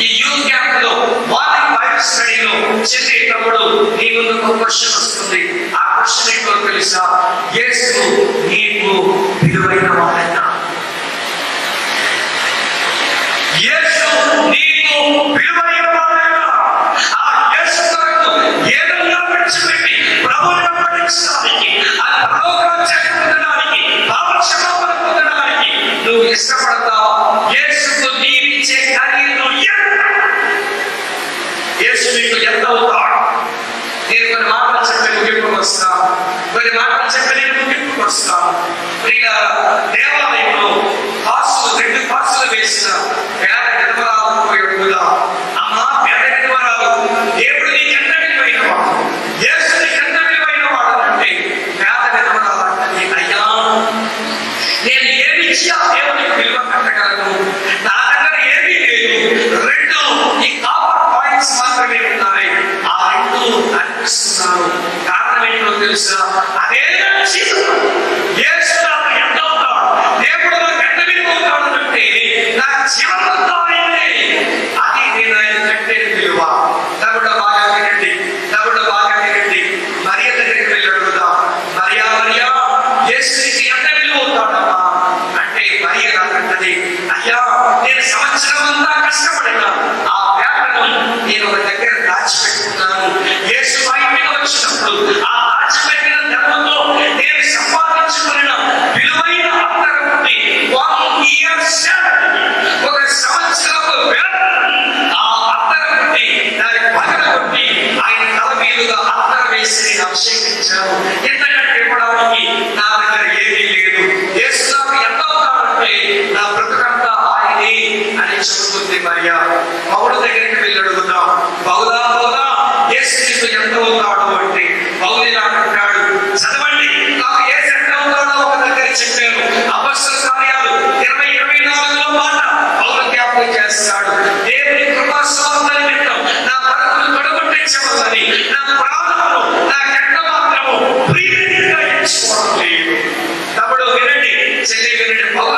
ఈ యూత్ క్యాంప్లో morning Bible స్టడీలో చేసేటప్పుడు నీ ముందుకు క్వశ్చన్ వస్తుంది. ఆ క్వశ్చన్ ఏంటో తెలుసా? యేసు నీకు మరి మాటలు చెప్పలేని ఇంటికి మరి దేవాలయంలో పాసులు రెండు పాసులు వేసిన పేద విధవరాలు కూడా అమ్మా పేద విధవరాలు దేవుడు నీ కన్న విలువైన వాడు? యేసు నీ కన్న విలువైన అయ్యా నేను ఏమి ఇచ్చి ఆ దేవునికి విలువ కట్టగలను? నా లేదు. చూపిస్తున్నాం. అదే ఏ ఎంత ఉంటాడు దేవుడు నాకు అంటే నా జీవనంతో చెప్పింది మరియా? పౌరు దగ్గరికి వెళ్ళి అడుగుదాం. పౌదా పౌదా ఏ స్థితిలో ఎంత ఉన్నాడు అంటే పౌరు ఇలా అంటున్నాడు. చదవండి. నాకు ఏ సెంటర్ ఉన్నాడో ఒక దగ్గర చెప్పాను. అపస్సు కార్యాలు ఇరవై ఇరవై నాలుగులో మాట పౌరు జ్ఞాపకం చేస్తాడు. దేవుని కృపాస్వాదని వింటాం నా భరతులు గడగొట్టించవద్దని నా ప్రాణము నా గంట మాత్రము ప్రియగా ఎంచుకోవడం లేదు. తమ్ముడు వినండి. చెల్లి వినండి. పౌరు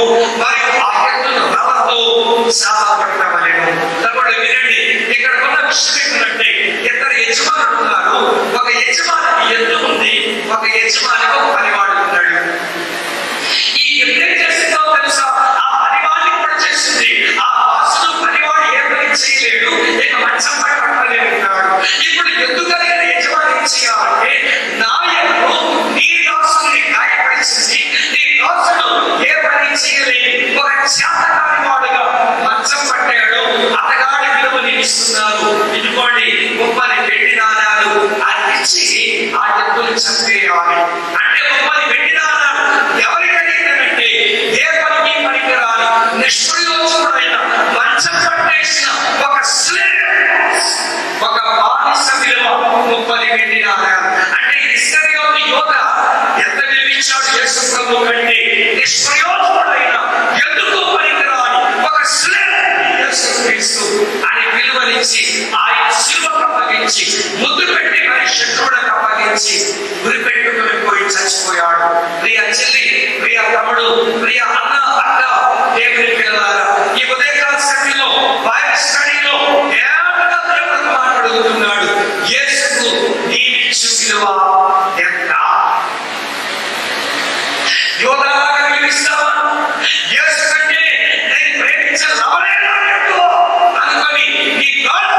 పెట్టాము మరి ఆ వినండి. ఇక్కడ ఉన్న విషయం ఏంటంటే ఇద్దరు యజమానులు ఉన్నారు. ఒక యజమాని ఎందు ఇస్తున్నారు ఇదిగోండి గొప్పని పెట్టి నారాలు అర్పించి ఆ జంతువులు చంపేయాలి. అప్పగించి ముద్దు పెట్టి మరి శత్రువులకు అప్పగించి గురిపెట్టుకుని పోయి చచ్చిపోయాడు. ప్రియ చెల్లి ప్రియ తమ్ముడు ప్రియ అన్న అక్క దేవుని పిల్లలారా ఈ ఉదయకాల సమయంలో బైబిల్ స్టడీలో అడుగుతున్నాడు యేసుకు నీ విలువ ఎంత? యోధలాగా కంటే నేను ప్రేమించలేను అనుకొని నీ గాడ్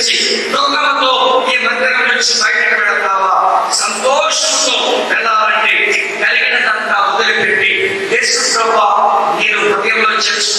చేసి దొంగలతో ఈ మందిరం నుంచి బయటకు వెళతావా? సంతోషంతో వెళ్ళాలంటే కలిగినదంతా వదిలిపెట్టి యేసు ప్రభా నేను హృదయంలో చేస్తూ